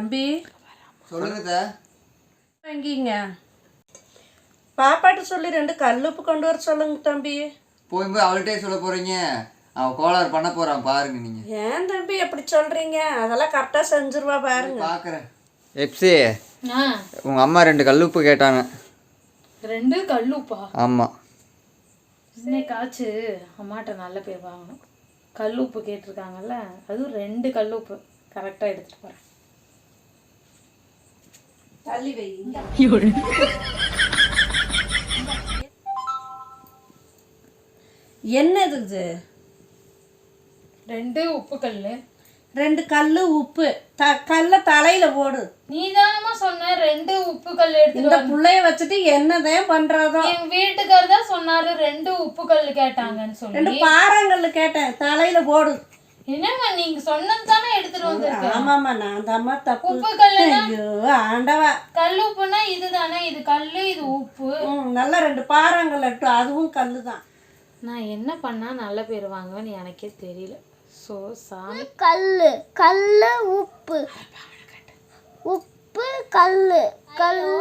தம்பி. சொல்லுங்க வாங்கிங்க. பாப்பாட்ட சொல்லி ரெண்டு கல்லுப்பு கொண்டு வர சொல்லுங்க தம்பி. போய் போய் அவள்கிட்டே சொல்ல போறீங்க. அவன் கோளாறு பண்ண போறான் பாருங்க நீங்க. ஏன் தம்பி எப்படி சொல்றீங்க? அதெல்லாம் கரெக்டாக செஞ்சிருவா பாருங்க. பாக்குறேன். எப்சி ஆ. உங்க அம்மா ரெண்டு கல்லுப்பு கேட்டாங்க. ரெண்டு கல்லுப்பா? ஆமா. இன்னைக்காச்சு அம்மாட்ட நல்ல பேர் வாங்கணும். கல்லுப்பு கேட்டிருக்காங்கல்ல அதுவும் ரெண்டு கல்லுப்பு. கரெக்டாக எடுத்துட்டு போகிறேன் தள்ளி வை. என்னது இது? ரெண்டு உப்பு கல் ரெண்டு கல்லு உப்பு. த கல்லை தலையில போடு. நீ தானமா சொன்ன ரெண்டு உப்பு கல் எடுத்துட்டு இந்த புள்ளைய வச்சுட்டு என்னதான் பண்றதோ. எங்க வீட்டுக்காரர் தான் சொன்னாரு ரெண்டு உப்பு கல் கேட்டாங்கன்னு ரெண்டு சொல்லி. பாறாங்கல்லு கேட்டேன். தலையில போடு. என்னம்மா நீங்க சொன்னது தானே எடுத்துட்டு வந்திருக்கேன். ஆமாம்மா நான் தாம்மா தப்பு. உப்பு கல்லுனா ஐயோ ஆண்டவா. கல் உப்புனா இதுதானே இது கல்லு இது உப்பு. ம் நல்லா ரெண்டு பாறாங்கல் எட்டு அதுவும் கல்லு தான் நான் என்ன பண்ணா நல்ல பேர் வாங்குவேன்னு எனக்கே தெரியல. ஸோ சாமி. கல்லு கல்லு உப்பு. உப்பு கல்லு. கல்லு.